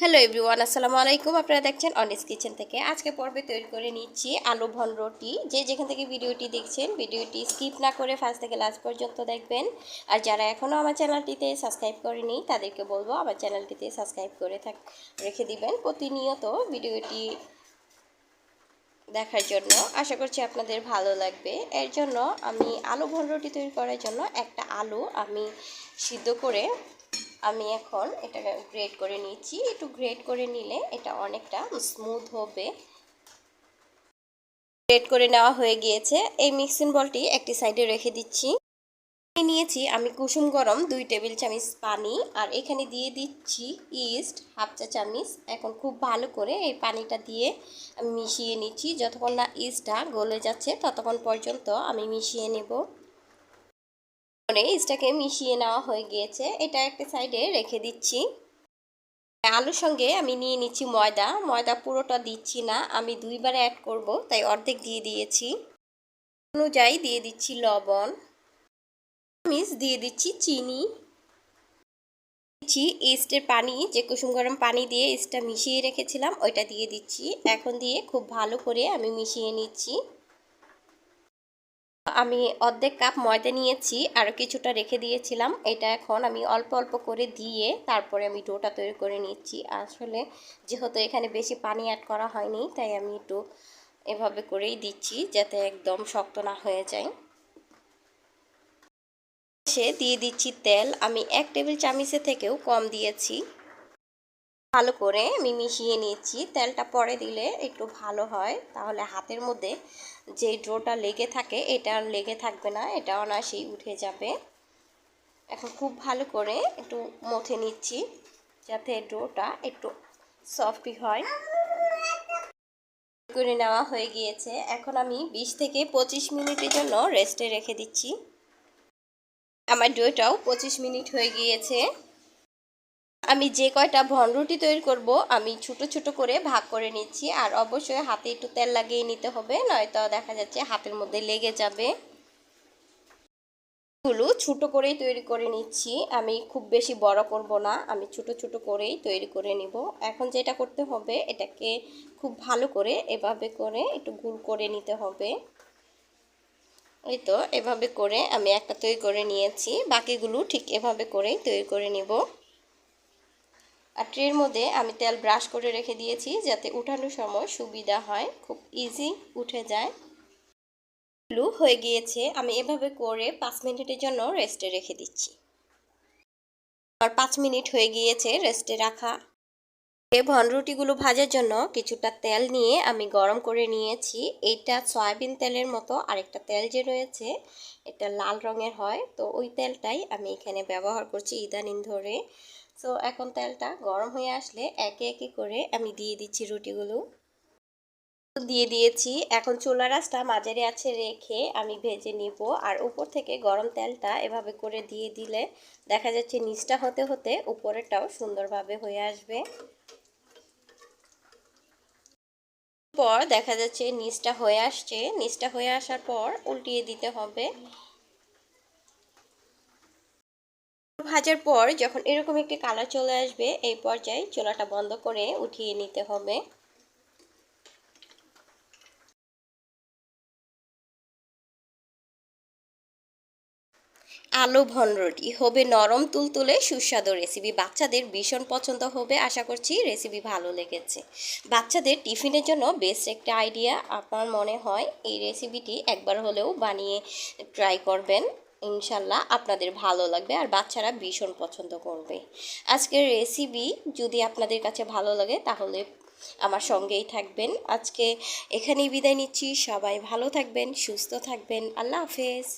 Hello everyone, আসসালামু আলাইকুম। আপনারা দেখছেন অনিস কিচেন থেকে। আজকে পর্বে তৈরি করে নিচ্ছি আলু ভন রুটি। যে যেখান থেকে ভিডিওটি দেখছেন, ভিডিওটি স্কিপ না করে ফার্স্ট থেকে লাস্ট পর্যন্ত দেখবেন। আর যারা এখনও আমার চ্যানেলটিতে সাবস্ক্রাইব করেনি, তাদেরকে বলব আমার চ্যানেলটিতে সাবস্ক্রাইব করে থাক, রেখে দিবেন প্রতিনিয়ত ভিডিওটি দেখার জন্য। আশা করছি আপনাদের ভালো লাগবে। এর জন্য আমি আলু ভন রুটি তৈরি করার জন্য একটা আলু আমি সিদ্ধ করে আমি এখন এটা গ্রেড করে নিচ্ছি। একটু গ্রেড করে নিলে এটা অনেকটা স্মুথ হবে। গ্রেড করে নেওয়া হয়ে গিয়েছে। এই মিক্সিং বলটি একটি সাইডে রেখে দিচ্ছি। নিয়েছি, আমি কুসুম গরম দুই টেবিল চামচ পানি। আর এখানে দিয়ে দিচ্ছি ইস্ট হাফ চা চামচ। এখন খুব ভালো করে এই পানিটা দিয়ে আমি মিশিয়ে নিচ্ছি। যতক্ষণ না ইস্টটা গলে যাচ্ছে, ততক্ষণ পর্যন্ত আমি মিশিয়ে নেব। করে ইস্টটাকে মিশিয়ে নেওয়া হয়ে গিয়েছে। এটা একটা সাইডে রেখে দিচ্ছি। আলুর সঙ্গে আমি নিয়ে নিচ্ছি ময়দা। ময়দা পুরোটা দিচ্ছি না। আমি দুইবার অ্যাড করব, তাই অর্ধেক দিয়ে দিয়েছি। অনুযায়ী দিয়ে দিচ্ছি লবণ। মিস দিয়ে দিচ্ছি চিনি। দিচ্ছি ইস্টের পানি, যে কুসুম গরম পানি দিয়ে ইস্টটা মিশিয়ে রেখেছিলাম, ওইটা দিয়ে দিচ্ছি। এখন দিয়ে খুব ভালো করে আমি মিশিয়ে নিচ্ছি। আমি অর্ধেক কাপ ময়দা নিয়েছি আরও কিছুটা রেখে দিয়েছিলাম। এটা এখন আমি অল্প অল্প করে দিয়ে তারপরে আমি ডোটা তৈরি করে নিচ্ছি। আসলে যেহেতু এখানে বেশি পানি অ্যাড করা হয়নি, তাই আমি একটু এভাবে করেই দিচ্ছি যাতে একদম শক্ত না হয়ে যায়। সে দিয়ে দিচ্ছি তেল। আমি এক টেবিল চামিচের থেকেও কম দিয়েছি। ভালো করে আমি মিশিয়ে নিয়েছি তেলটা পরে দিলে একটু ভালো হয়। তাহলে হাতের মধ্যে যে ড্রোটা লেগে থাকে, এটা লেগে থাকবে না, এটা অনায়াসেই উঠে যাবে। এখন খুব ভালো করে একটু মথে নিচ্ছি, যাতে ড্রোটা একটু সফটই হয়। করে নেওয়া হয়ে গিয়েছে। এখন আমি বিশ থেকে পঁচিশ মিনিটের জন্য রেস্টে রেখে দিচ্ছি। আমার ডোটাও পঁচিশ মিনিট হয়ে গিয়েছে। আমি যে কয়টা ভনরুটি তৈরি করব, আমি ছোট ছোট করে ভাগ করে নিচ্ছি। আর অবশ্যই হাতে একটু তেল লাগিয়ে নিতে হবে, নয়তো দেখা যাচ্ছে হাতের মধ্যে লেগে যাবে। গুলো ছোট করেই তৈরি করে নিচ্ছি। আমি খুব বেশি বড় করব না, আমি ছোট ছোট করেই তৈরি করে নিব। এখন যেটা করতে হবে, এটাকে খুব ভালো করে এভাবে করে একটু গুল করে নিতে হবে। এই তো, এভাবে করে আমি একটা তৈরি করে নিয়েছি। বাকিগুলো ঠিক এভাবে করেই তৈরি করে নিব। আর ট্রের মধ্যে আমি তেল ব্রাশ করে রেখে দিয়েছি যাতে উঠানোর সময় সুবিধা হয়, খুব ইজি উঠে যায়। ব্লু হয়ে গিয়েছে, আমি এভাবে করে পাঁচ মিনিটের জন্য রেস্টে রেখে দিচ্ছি। আর পাঁচ মিনিট হয়ে গিয়েছে রেস্টে রাখা। এ ভনরুটিগুলো ভাজার জন্য কিছুটা তেল নিয়ে আমি গরম করে নিয়েছি। এইটা সয়াবিন তেলের মতো আরেকটা তেল যে রয়েছে, এটা লাল রঙের হয়। তো ওই তেলটাই আমি এখানে ব্যবহার করছি ইদানিং ধরে। সো এখন তেলটা গরম হয়ে আসলে একে একে করে আমি দিয়ে দিচ্ছি রুটিগুলো। দিয়ে দিয়েছি। এখন চুলা রাসটা মাঝারি আছে রেখে আমি ভেজে নিব। আর উপর থেকে গরম তেলটা এভাবে করে দিয়ে দিলে দেখা যাচ্ছে নিচটা হতে হতে উপরেরটাও সুন্দরভাবে হয়ে আসবে। পর দেখা যাচ্ছে নিচটা হয়ে আসছে। নিচটা হয়ে আসার পর উল্টিয়ে দিতে হবে। ভাজার পর যখন এরকম একটি কালার চলে আসবে, এই পর্যায়ে চোলাটা বন্ধ করে উঠিয়ে নিতে হবে। আলু ভনরুটি হবে নরম তুলতুলে সুস্বাদু রেসিপি বাচ্চাদের ভীষণ পছন্দ হবে, আশা করছি রেসিপি ভালো লেগেছে। বাচ্চাদের টিফিনের জন্য বেস্ট একটা আইডিয়া আপনার মনে হয় এই রেসিপিটি একবার হলেও বানিয়ে ট্রাই করবেন। ইনশাল্লাহ আপনাদের ভালো লাগবে আর বাচ্চারা ভীষণ পছন্দ করবে। আজকের রেসিপি যদি আপনাদের কাছে ভালো লাগে তাহলে আমার সঙ্গেই থাকবেন। আজকে এখানেই বিদায় নিচ্ছি। সবাই ভালো থাকবেন, সুস্থ থাকবেন। আল্লাহ হাফেজ।